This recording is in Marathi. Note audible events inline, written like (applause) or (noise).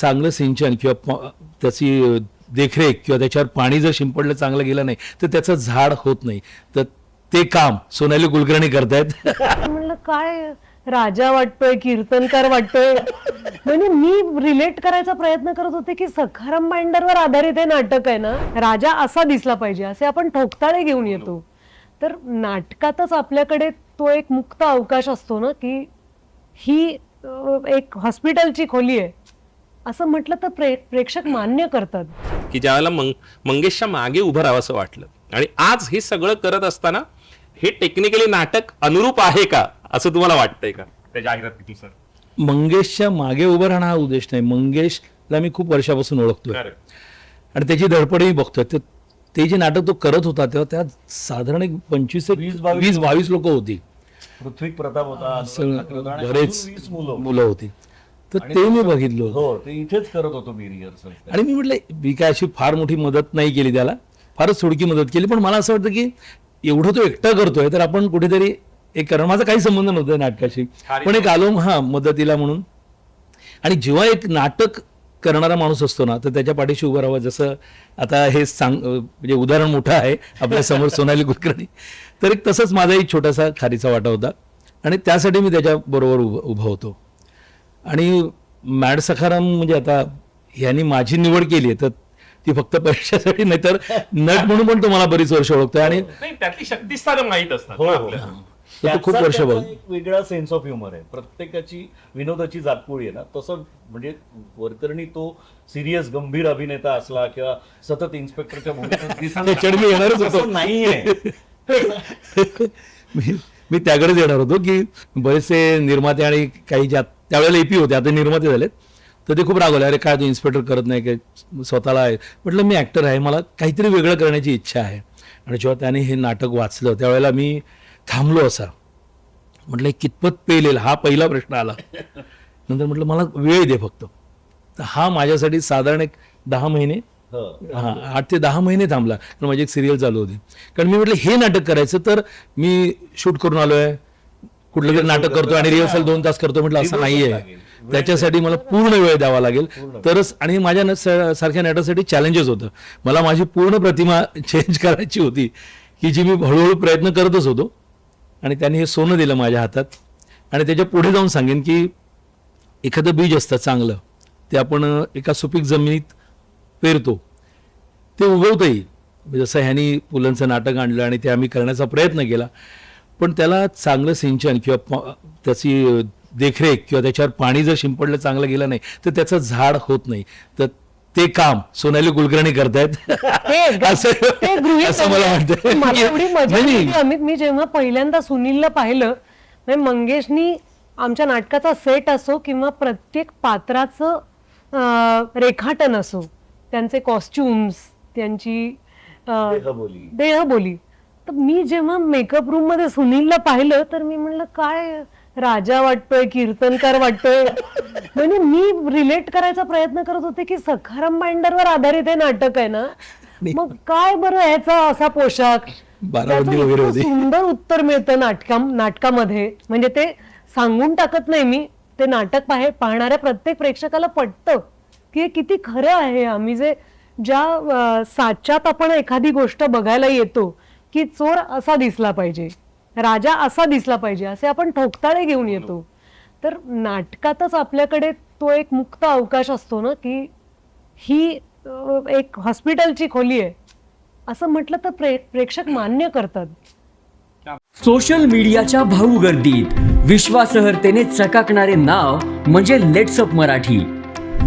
चांगलं सिंचन किंवा त्याची देखरेख किंवा त्याच्यावर पाणी जर शिंपडलं चांगलं गेलं नाही तर त्याचं झाड होत नाही. तर ते काम सोनाली कुलकर्णी करतायत. (laughs) म्हणलं काय राजा वाटतोय कीर्तनकार वाटतोय? म्हणजे मी रिलेट करायचा प्रयत्न करत होते की सखाराम बाइंडरवर आधारित हे नाटक आहे ना राजा असा दिसला पाहिजे असे आपण ठोकताळे घेऊन येतो. तर नाटकातच आपल्याकडे तो एक मुक्त अवकाश असतो ना की ही एक हॉस्पिटलची खोली आहे. असं म्हटलं तर प्रे प्रेक्षक मान्य करतात. की ज्यावेळेला मंग मंगेशच्या मागे उभं राहावंसं वाटलं. आणि आज हे सगळं करत असताना हे टेक्निकली नाटक अनुरूप आहे का असं तुम्हाला वाटतंय का? त्या जाहिरातीनुसार मंगेशच्या मागे उभं राहणं हा उद्देश नाही. मंगेशला मी खूप वर्षापासून ओळखतोय. आणि त्याची धडपडही बघतोय. ते जे नाटक तो करत होता तेव्हा त्यात साधारण एक पंचवीस एक वीस बावीस वीस बावीस लोक होती. पृथ्वी प्रताप होता बरेच मुलं होती. तर ते मी बघितलं होतं. हो ते इथेच करत होतो मी रिहर्सल आणि मी म्हटलं मी काय अशी फार मोठी मदत नाही केली त्याला. फारच थोडकी मदत केली पण मला असं वाटतं की एवढं तो एकटा करतोय तर आपण कुठेतरी एक कारण माझा काही संबंध नव्हता नाटकाशी. पण एक आलो हा मदतीला म्हणून. आणि जेव्हा एक नाटक करणारा माणूस असतो ना तर त्याच्या पाठीशी उभं राहावं. जसं आता हे सांग म्हणजे उदाहरण मोठं आहे आपल्यासमोर (laughs) सोनाली कुलकर्णी. तर एक तसंच माझाही छोटासा खारीचा वाटा होता. आणि त्यासाठी मी त्याच्याबरोबर उभं उभं होतो. आणि मॅड सखाराम म्हणजे आता यांनी माझी निवड केली आहे तर ती फक्त पैशासाठी नाही तर नट म्हणून पण तुम्हाला बरीच वर्ष ओळखतोय आणि नाही त्यातली शक्तिस्थानं माहीत असतात हो, ना हो. आपल्याला. तो तो खूप त्याचा वर्ष बघ त्याचा एक वेगळा सेन्स ऑफ ह्युमर आहे प्रत्येकाची विनोदाची जातपोळी आहे ना तसं म्हणजे वरकरणी तो सिरियस गंभीर अभिनेता असला किंवा सतत इन्स्पेक्टरच्या भूमिकेत (laughs) त्याच्याकडे मी येणारच होतो. असं नाहीये (laughs) मी मी त्याकडेच येणार होतो की बरेचसे निर्माते आणि काही ज्या त्यावेळेला एपी होते आता निर्माते झालेत. तर ते खूप रागवले अरे काय तू इन्स्पेक्टर करत नाही काय स्वतःला आहे? म्हटलं मी ॲक्टर आहे मला काहीतरी वेगळं करण्याची इच्छा आहे. आणि जेव्हा त्याने हे नाटक वाचलं त्यावेळेला मी थांबलो असा. म्हटलं हे कितपत पेलेल? हा पहिला प्रश्न आला. नंतर म्हटलं मला वेळ दे फक्त. तर हा माझ्यासाठी साधारण एक दहा महिने हो. हा आठ ते दहा महिने थांबला. कारण माझी एक सिरियल चालू होती. कारण मी म्हटलं हे नाटक करायचं तर मी शूट करून आलोय कुठलं तरी नाटक करतो आणि रिहर्सल दोन तास करतो म्हटलं असं नाहीये. त्याच्यासाठी मला पूर्ण वेळ द्यावा लागेल. तरच आणि माझ्या सारख्या नाटकासाठी चॅलेंजेस होतं. मला माझी पूर्ण प्रतिमा (laughs) चेंज करायची होती की जी मी हळूहळू प्रयत्न करतच होतो. आणि त्यांनी हे सोनं दिलं माझ्या हातात. आणि त्याच्या पुढे जाऊन सांगेन की एखादं बीज असतं चांगलं ते आपण एका सुपीक जमिनीत पेरतो. ते उगवतंही. जसं ह्यांनी पुलंचं नाटक आणलं आणि ते आम्ही करण्याचा प्रयत्न केला. पण त्याला चांगलं सिंचन किंवा त्याची देखरेख किंवा त्याच्यावर पाणी जर शिंपडलं चांगलं गेलं नाही तर त्याचं झाड होत नाही. तर ते काम सोनाली कुलकर्णी करतायत. (laughs) असं असं मला वाटतं मला एवढी मजा नाही, नाही. आली की अमित मी जेव्हा पहिल्यांदा सुनीलला पाहिलं म्हणजे मंगेशनी आमच्या नाटकाचा सेट असो किंवा प्रत्येक पात्राचं रेखाटन असो त्यांचे कॉस्ट्युम्स त्यांची देहबोली. तर मी जेव्हा मेकअप रूममध्ये सुनीलला पाहिलं तर मी म्हणलं काय राजा वाटतोय कीर्तनकार वाटतोय? (laughs) म्हणजे मी रिलेट करायचा प्रयत्न करत होते की सखाराम बाइंडरवर आधारित हे नाटक आहे ना? मग काय बरं ह्याचा असा पोशाख. सुंदर उत्तर मिळतं नाटका नाटकामध्ये. म्हणजे ते सांगून टाकत नाही मी. ते नाटक पाहे पाहणाऱ्या प्रत्येक प्रेक्षकाला पटतं की हे किती खरं आहे. आम्ही जे ज्या साच्यात आपण एखादी गोष्ट बघायला येतो की चोर असा दिसला पाहिजे. राजा असा दिसला पाहिजे असे आपण ठोकताळे घेऊन येतो. तर नाटकातच आपल्याकडे तो एक मुक्त अवकाश असतो ना की ही एक हॉस्पिटलची खोली आहे. असं म्हटलं तर प्रे प्रेक्षक मान्य करतात. सोशल मीडियाच्या भाऊ गर्दीत विश्वासार्हतेने चकाकणारे नाव म्हणजे लेट्सअप मराठी.